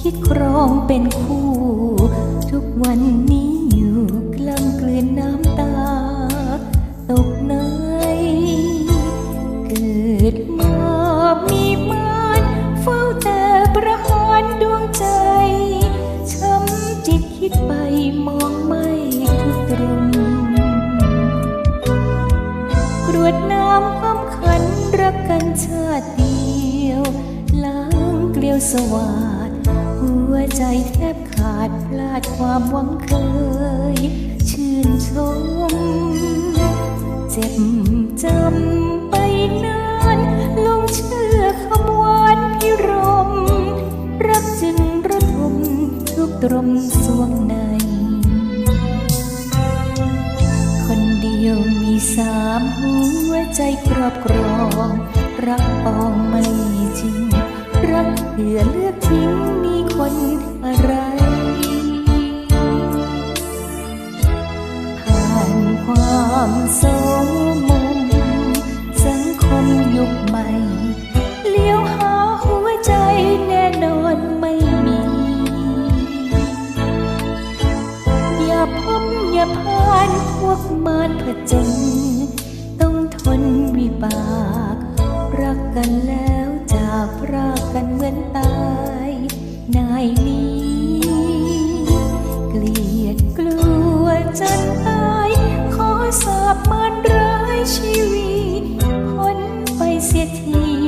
คิดครองเป็นคู่ ทุกวันนี้อยู่กล้ำกลืนน้ำตา ตกในเกิดมามีมานเฝ้าแต่ประหารดวงใจ ช้ำจิตคิดไปมองไม่ทุกตรงกรวดน้ำความขันรักกันชาติ สวาดหัวใจแทบขาดพลาดความหวังเคย ชื่นชม เจ็บจำไปนานลงเชื่อคำหวานพิรม รักจึงระทมทุกตรมสวงใน คนเดียวมีสามหัวใจครอบครอง รักปองไม่ รักเพื่อเลือกทิ้งมีคนอะไรผ่านความโสมมสังคมยุคใหม่ เลี้ยวหาหัวใจแน่นอนไม่มี อย่าพบอย่าผ่านพวกมารผจญต้องทนวิบาก รักกันแล้วจากพรากกัน มือนตายนายนี้ เกลียดกลัวจนตาย ขอสาบมันร้ายชีวิตพ้นไปเสียที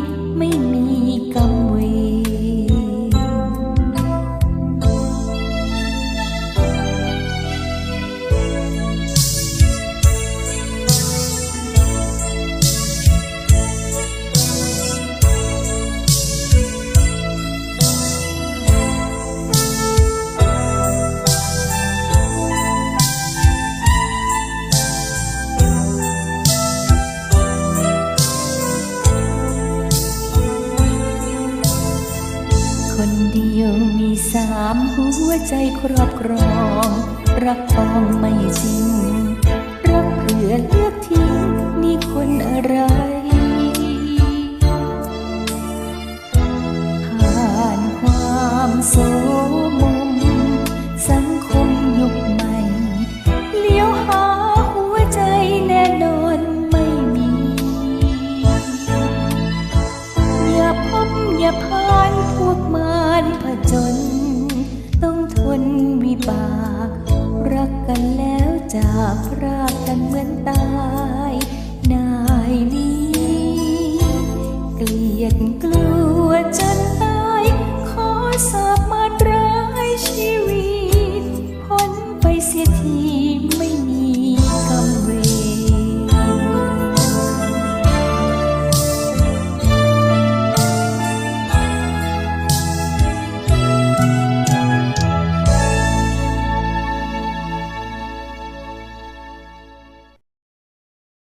สามหัวใจครอบครอง รักปองไม่จริง รักเพื่อเลือกทิ้งมีคนอะไรผ่านความโสม